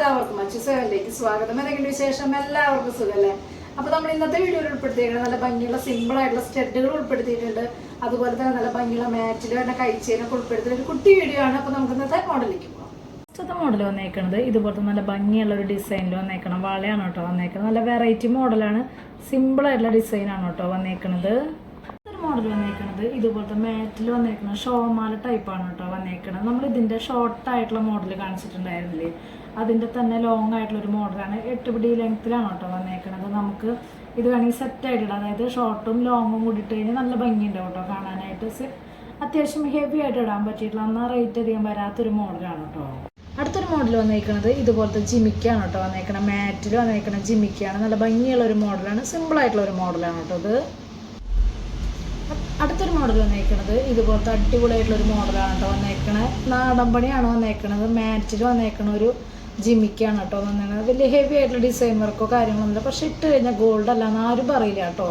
എല്ലാവർക്കും മച്ചു സെവനിലേക്ക് സ്വാഗതം. എന്തെങ്കിലും വിശേഷം? എല്ലാവർക്കും സുഖമല്ലേ അപ്പൊ നമ്മൾ ഇന്നത്തെ വീഡിയോയിൽ ഉൾപ്പെടുത്തിയിരിക്കുന്നത് നല്ല ഭംഗിയുള്ള സിമ്പിൾ ആയിട്ടുള്ള സ്റ്റെഡുകൾ ഉൾപ്പെടുത്തിയിട്ടുണ്ട്. അതുപോലെ തന്നെ നല്ല ഭംഗിയുള്ള മാറ്റിൽ തന്നെ കഴിച്ചതിനൊക്കെ ഉൾപ്പെടുത്തിയ ഒരു കുട്ടി വീഡിയോ ആണ്. അപ്പൊ നമുക്ക് ഇന്നത്തെ മോഡലിലേക്ക് പോകാം മോഡൽ വന്നേക്കണത് ഇതുപോലത്തെ നല്ല ഭംഗിയുള്ള ഒരു ഡിസൈനിൽ വന്നേക്കണം. വളയാണ് കേട്ടോ വന്നേക്കുന്നത് നല്ല വെറൈറ്റി മോഡലാണ് സിമ്പിൾ ആയിട്ടുള്ള ഡിസൈനാണ് കേട്ടോ വന്നേക്കണത്. ഒരു മോഡൽ വന്നേക്കണത് ഇതുപോലത്തെ മാറ്റിൽ വന്നേക്കുന്ന ഷോമാല ടൈപ്പാണ് കേട്ടോ വന്നേക്കണത്. നമ്മൾ ഇതിന്റെ ഷോർട്ട് ആയിട്ടുള്ള മോഡൽ കാണിച്ചിട്ടുണ്ടായിരുന്നില്ലേ? അതിന്റെ തന്നെ ലോങ് ആയിട്ടുള്ള ഒരു മോഡലാണ് എട്ട് പിടി ലെങ്ത്തിലാണ് കേട്ടോ വന്നേക്കണത്. നമുക്ക് ഇത് വേണമെങ്കിൽ സെറ്റ് ആയിട്ടിടാം അതായത് ഷോർട്ടും ലോങ്ങും കൂടിയിട്ട് കഴിഞ്ഞാൽ നല്ല ഭംഗിയുണ്ടാവും കേട്ടോ കാണാനായിട്ട്. അത്യാവശ്യം ഹെവി ആയിട്ട് ഇടാൻ പറ്റിയിട്ടുള്ള എന്നാൽ റേറ്റ് അധികം വരാത്തൊരു മോഡലാണ് കേട്ടോ. അടുത്തൊരു മോഡൽ വന്നേക്കുന്നത് ഇതുപോലത്തെ ജിമിക്കാണ് കേട്ടോ വന്നേക്കണം മാറ്റിൽ വന്നേക്കണ ജിമിക്കാണ്. നല്ല ഭംഗിയുള്ള ഒരു മോഡലാണ് സിമ്പിൾ ആയിട്ടുള്ള ഒരു മോഡലാണ് കേട്ടോ ഇത്. അടുത്തൊരു മോഡൽ വന്നേക്കുന്നത് ഇതുപോലത്തെ അടിപൊളിയായിട്ടുള്ള ഒരു മോഡലാണ് കേട്ടോ വന്നേക്കണത്. നാടൻ പണിയാണ് വന്നേക്കണത്. മാറ്റിൽ വന്നേക്കണ ഒരു ജിമിക്കാണ് കേട്ടോ വന്നേക്കണത് വലിയ ഹെവി ആയിട്ടുള്ള ഡിസൈൻ വർക്കോ കാര്യങ്ങളൊന്നുമില്ല. പക്ഷെ ഇട്ട് കഴിഞ്ഞാൽ ഗോൾഡ് അല്ല എന്ന് ആരും പറയില്ല കേട്ടോ.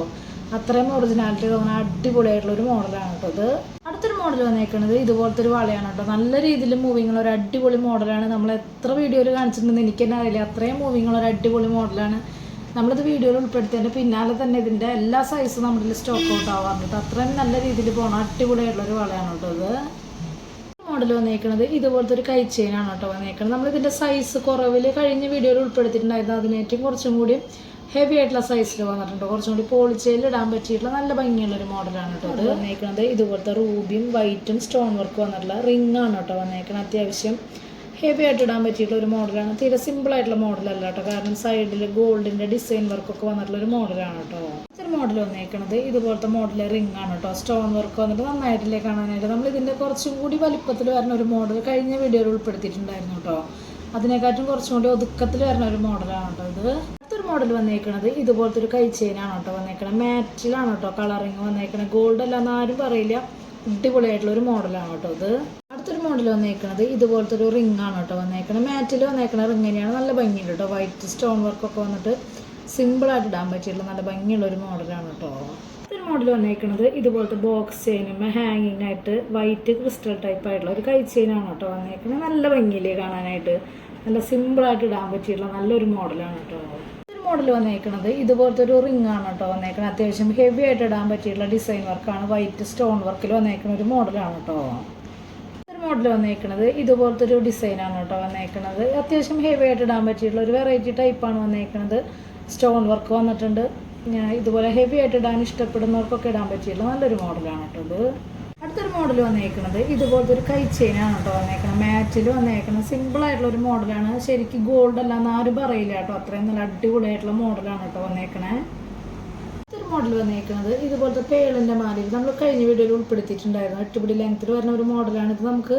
അത്രയും ഒറിജിനാലിറ്റി തോന്നുന്ന അടിപൊളിയായിട്ടുള്ള ഒരു മോഡലാണ് കേട്ടോ ഇത്. അടുത്തൊരു മോഡൽ വന്നേക്കുന്നത് ഇതുപോലത്തെ ഒരു വളയാണ് കേട്ടോ. നല്ല രീതിയിൽ മൂവിങ്ങുള്ള ഒരു അടിപൊളി മോഡലാണ് നമ്മൾ എത്ര വീഡിയോയിൽ കാണിച്ചിട്ടുണ്ടെന്ന് എനിക്ക് തന്നെ അറിയില്ല. അത്രയും മൂവിങ്ങുള്ള ഒരു അടിപൊളി മോഡലാണ് നമ്മളിത് വീഡിയോയിൽ ഉൾപ്പെടുത്തിയതിന്റെ പിന്നാലെ തന്നെ ഇതിന്റെ എല്ലാ സൈസും നമ്മുടെ സ്റ്റോക്ക് ഔട്ട് ആവാറുണ്ട്. അത്രയും നല്ല രീതിയിൽ പോകണം അടിപൊളിയായിട്ടുള്ള ഒരു വളയാണ് കേട്ടോ ഇത്. മോഡൽ വന്നേക്കുന്നത് ഇതുപോലത്തെ ഒരു കൈ ചെയിനാണ് കേട്ടോ വന്നേക്കുന്നത് നമ്മളിതിന്റെ സൈസ് കുറവിൽ കഴിഞ്ഞ വീഡിയോയിൽ ഉൾപ്പെടുത്തിയിട്ടുണ്ടായിരുന്നു. അതിനേറ്റവും കുറച്ചും കൂടി ഹെവി ആയിട്ടുള്ള സൈസിൽ വന്നിട്ടുണ്ട്. കുറച്ചും കൂടി പോളിച്ചയിൽ ഇടാൻ പറ്റിയിട്ടുള്ള നല്ല ഭംഗിയുള്ളൊരു മോഡലാണ് കേട്ടോ ഇത് വന്നേക്കുന്നത് ഇതുപോലത്തെ റൂബിയും വൈറ്റും സ്റ്റോൺ വർക്ക് വന്നിട്ടുള്ള റിംഗ് ആണ് കേട്ടോ വന്നേക്കുന്നത് അത്യാവശ്യം ഹെവി ആയിട്ട് ഇടാൻ പറ്റിയിട്ടുള്ള ഒരു മോഡലാണ് തീരെ സിമ്പിൾ ആയിട്ടുള്ള മോഡലല്ല കേട്ടോ. കാരണം സൈഡിൽ ഗോൾഡിന്റെ ഡിസൈൻ വർക്കൊക്കെ വന്നിട്ടുള്ള ഒരു മോഡലാണ് കേട്ടോ. മോഡൽ വന്നേക്കണത്. ഇതുപോലത്തെ മോഡൽ റിംഗ് ആണ് കേട്ടോ സ്റ്റോൺ വർക്ക് വന്നിട്ട് നന്നായിട്ടില്ലേ കാണാനായിട്ട്. നമ്മൾ ഇതിന്റെ കുറച്ചും കൂടി വലിപ്പത്തിൽ വരുന്ന ഒരു മോഡൽ കഴിഞ്ഞ വീഡിയോയിൽ ഉൾപ്പെടുത്തിയിട്ടുണ്ടായിരുന്നു കേട്ടോ അതിനെക്കാട്ടും കുറച്ചും കൂടി ഒതുക്കത്തിൽ വരുന്ന ഒരു മോഡലാണ് കേട്ടോ ഇത്. അടുത്തൊരു മോഡൽ വന്നേക്കണത് ഇതുപോലത്തെ ഒരു കൈ ചെയിനാണ് കേട്ടോ വന്നേക്കണത്. മാറ്റിലാണ് കേട്ടോ കളറിങ് വന്നേക്കണത്. ഗോൾഡ് അല്ല എന്ന് ആരും പറയില്ല. അടിപൊളിയായിട്ടുള്ള ഒരു മോഡലാണ് കേട്ടോ ഇത്. അടുത്തൊരു മോഡൽ വന്നേക്കണത് ഇതുപോലത്തെ ഒരു റിംഗ് ആണ് കേട്ടോ വന്നേക്കണത്. മാറ്റിൽ വന്നേക്കണ റിംഗ് തന്നെയാണ്. നല്ല ഭംഗിയുണ്ട് കേട്ടോ വൈറ്റ് സ്റ്റോൺ വർക്കൊക്കെ വന്നിട്ട് സിമ്പിളായിട്ട് ഇടാൻ പറ്റിയിട്ടുള്ള നല്ല ഭംഗിയുള്ള ഒരു മോഡലാണ് കേട്ടോ ഒരു മോഡൽ വന്നേക്കുന്നത് ഇതുപോലത്തെ ബോക്സ് ചെയിനും ഹാങ്ങിങ് ആയിട്ട് വൈറ്റ് ക്രിസ്റ്റൽ ടൈപ്പ് ആയിട്ടുള്ള ഒരു കൈ ചെയിനാണ് കേട്ടോ വന്നേക്കുന്നത് നല്ല ഭംഗിയില്ലേ കാണാനായിട്ട്. നല്ല സിമ്പിളായിട്ട് ഇടാൻ പറ്റിയിട്ടുള്ള നല്ലൊരു മോഡലാണ് കേട്ടോ മോഡൽ വന്നേക്കുന്നത് ഇതുപോലത്തെ ഒരു റിംഗ് ആണ് കേട്ടോ വന്നേക്കുന്നത് അത്യാവശ്യം ഹെവി ആയിട്ട് ഇടാൻ പറ്റിയിട്ടുള്ള ഡിസൈൻ വർക്കാണ് വൈറ്റ് സ്റ്റോൺ വർക്കിൽ വന്നേക്കുന്ന ഒരു മോഡലാണ് കേട്ടോ ഒരു മോഡൽ വന്നേക്കുന്നത് ഇതുപോലത്തെ ഒരു ഡിസൈനാണ് കേട്ടോ വന്നേക്കുന്നത് അത്യാവശ്യം ഹെവി ആയിട്ട് ഇടാൻ പറ്റിയിട്ടുള്ള ഒരു വെറൈറ്റി ടൈപ്പാണ് വന്നേക്കണത്. സ്റ്റോൺ വർക്ക് വന്നിട്ടുണ്ട്. ഞാൻ ഇതുപോലെ ഹെവി ആയിട്ട് ഇടാൻ ഇഷ്ടപ്പെടുന്നവർക്കൊക്കെ ഇടാൻ പറ്റിയില്ല നല്ലൊരു മോഡലാണ് കേട്ടോ ഇത്. അടുത്തൊരു മോഡൽ വന്നേക്കുന്നത് ഇതുപോലത്തെ ഒരു കൈ ചെയിനാണ് കേട്ടോ വന്നേക്കുന്നത് മാറ്റിൽ വന്നേക്കുന്നത് സിമ്പിൾ ആയിട്ടുള്ള ഒരു മോഡലാണ് ശരിക്കും ഗോൾഡ് അല്ല എന്ന് ആരും പറയില്ല കേട്ടോ. അത്രയും നല്ല അടിപൊളിയായിട്ടുള്ള മോഡലാണ് കേട്ടോ വന്നേക്കണേ. അടുത്തൊരു മോഡൽ വന്നേക്കുന്നത് ഇതുപോലത്തെ പേളിന്റെ മാലയിൽ നമ്മൾ കഴിഞ്ഞ വീഡിയോയിൽ ഉൾപ്പെടുത്തിയിട്ടുണ്ടായിരുന്നു. എട്ടുപിടി ലെങ്ത്തിൽ വരുന്ന ഒരു മോഡലാണ് ഇത് നമുക്ക്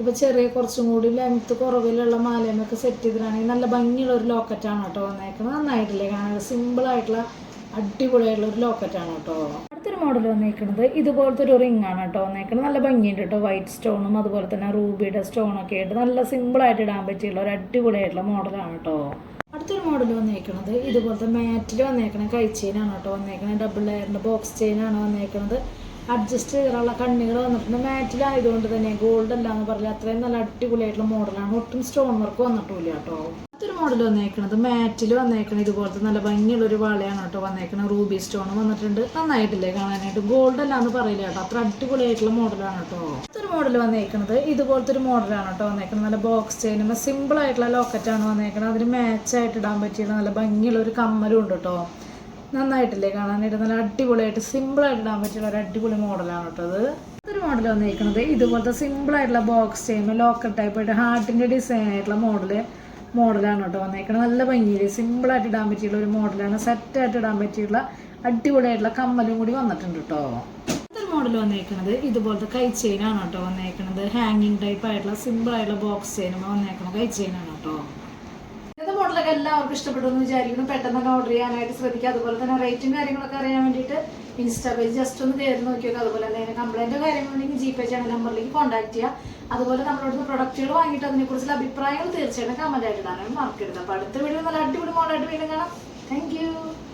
ഇപ്പോൾ ചെറിയ കുറച്ചും കൂടി ലെങ്ത്ത് കുറവിലുള്ള മാലയമൊക്കെ സെറ്റ് ചെയ്തിട്ടാണെങ്കിൽ നല്ല ഭംഗിയുള്ള ഒരു ലോക്കറ്റാണ് കേട്ടോ വന്നേക്കുന്നത്. നന്നായിട്ടില്ലേ കാണാൻ? സിമ്പിളായിട്ടുള്ള അടിപൊളിയായിട്ടുള്ള ഒരു ലോക്കറ്റാണ് കേട്ടോ. അടുത്തൊരു മോഡൽ വന്നേക്കുന്നത് ഇതുപോലത്തെ ഒരു റിംഗ് ആണ് കേട്ടോ വന്നേക്കുന്നത്. നല്ല ഭംഗിയുണ്ട് കേട്ടോ. വൈറ്റ് സ്റ്റോണും അതുപോലെ തന്നെ റൂബിയുടെ സ്റ്റോണൊക്കെ ആയിട്ട് നല്ല സിമ്പിളായിട്ട് ഇടാൻ പറ്റിയുള്ള ഒരു അടിപൊളിയായിട്ടുള്ള മോഡലാണ് കേട്ടോ. അടുത്തൊരു മോഡൽ വന്നേക്കുന്നത് ഇതുപോലത്തെ മാറ്റിൽ വന്നേക്കണ കൈ ചെയിനാണ് കേട്ടോ വന്നേക്കുന്നത്. ഡബിൾ ലെയറിന്റെ ബോക്സ് ചെയിനാണ് വന്നേക്കണത് അഡ്ജസ്റ്റ് ചെയ്തിട്ടുള്ള കണ്ണികൾ വന്നിട്ടുണ്ട്. മാറ്റിലായതുകൊണ്ട് തന്നെ ഗോൾഡ് അല്ല എന്ന് പറഞ്ഞാൽ അത്രയും നല്ല അടിപൊളിയായിട്ടുള്ള മോഡലാണ് ഒട്ടും സ്റ്റോൺ വർക്ക് വന്നിട്ടില്ല കേട്ടോ. മറ്റൊരു മോഡൽ വന്നേക്കണത് മാറ്റിൽ വന്നേക്കണത് ഇതുപോലത്തെ നല്ല ഭംഗിയുള്ള ഒരു വളയാണ് കേട്ടോ വന്നേക്കണത്. റൂബി സ്റ്റോൺ വന്നിട്ടുണ്ട്. നന്നായിട്ടില്ലേ കാണാനായിട്ട്? ഗോൾഡ് അല്ല എന്ന് പറയില്ല കേട്ടോ. അത്ര അടിപൊളിയായിട്ടുള്ള മോഡലാണ് കേട്ടോ. മറ്റൊരു മോഡൽ വന്നേക്കണത് ഇതുപോലത്തെ ഒരു മോഡലാണ് കേട്ടോ വന്നേക്കുന്നത് നല്ല ബോക്സ് ചെയിനും സിമ്പിൾ ആയിട്ടുള്ള ലോക്കറ്റാണ് വന്നേക്കണത്. അതിന് മാച്ച് ആയിട്ട് ഇടാൻ പറ്റിയുള്ള നല്ല ഭംഗിയുള്ള ഒരു കമ്മലും ഉണ്ട് കേട്ടോ. നന്നായിട്ടില്ലേ കാണാനായിട്ട്? നല്ല അടിപൊളിയായിട്ട് സിമ്പിളായിട്ട് ഇടാൻ പറ്റിയുള്ള ഒരു അടിപൊളി മോഡലാണ് കേട്ടോ അത്. ഒരു മോഡൽ വന്നിരിക്കുന്നത്. ഇതുപോലത്തെ സിമ്പിളായിട്ടുള്ള ബോക്സ് ചെയ്യുമ്പോൾ ലോക്കൽ ടൈപ്പ് ആയിട്ട് ഹാർട്ടിന്റെ ഡിസൈൻ ആയിട്ടുള്ള മോഡൽ മോഡലാണ് കേട്ടോ വന്നേക്കുന്നത് നല്ല ഭംഗിയിൽ സിമ്പിളായിട്ട് ഇടാൻ പറ്റിയുള്ള ഒരു മോഡലാണ് സെറ്റായിട്ട് ഇടാൻ പറ്റിയുള്ള അടിപൊളിയായിട്ടുള്ള കമ്മലും കൂടി വന്നിട്ടുണ്ട് കേട്ടോ. ഒരു മോഡൽ വന്നേക്കുന്നത് ഇതുപോലത്തെ കൈ ചെയിനാണ് കേട്ടോ വന്നേക്കുന്നത് ഹാങ്ങിങ് ടൈപ്പ് ആയിട്ടുള്ള സിമ്പിൾ ആയിട്ടുള്ള ബോക്സ് ചെയിനും വന്നേക്കുന്ന കൈ ചെയിനാണ് കേട്ടോ. മോഡലൊക്കെ എല്ലാവർക്കും ഇഷ്ടപ്പെടുമെന്ന് വിചാരിക്കുന്നു. പെട്ടെന്ന് തന്നെ ഓർഡർ ചെയ്യാനായിട്ട് ശ്രദ്ധിക്കുക. അതുപോലെ തന്നെ റേറ്റും കാര്യങ്ങളൊക്കെ അറിയാൻ വേണ്ടിയിട്ട് ഇൻസ്റ്റാ പേജ് ജസ്റ്റ് ഒന്ന് കയറി നോക്കിയൊക്കെ അതുപോലെ തന്നെ കംപ്ലൈന്റോ കാര്യങ്ങളുണ്ടെങ്കിൽ ജി പേ ചാനൽ നമ്പറിലേക്ക് കോൺടാക്ട് ചെയ്യുക. അതുപോലെ നമ്മളോട് പ്രൊഡക്റ്റുകൾ വാങ്ങിയിട്ട് അതിനെക്കുറിച്ചുള്ള അഭിപ്രായങ്ങൾ തീർച്ചയായിട്ടും കമന്റ് ആയിട്ട് ഇടാനാണ് മറക്കരുത് അപ്പോൾ അടുത്ത വീഡിയോ നല്ല അടിപൊളി മോഡായിട്ട് വീണ്ടും കാണാം. താങ്ക്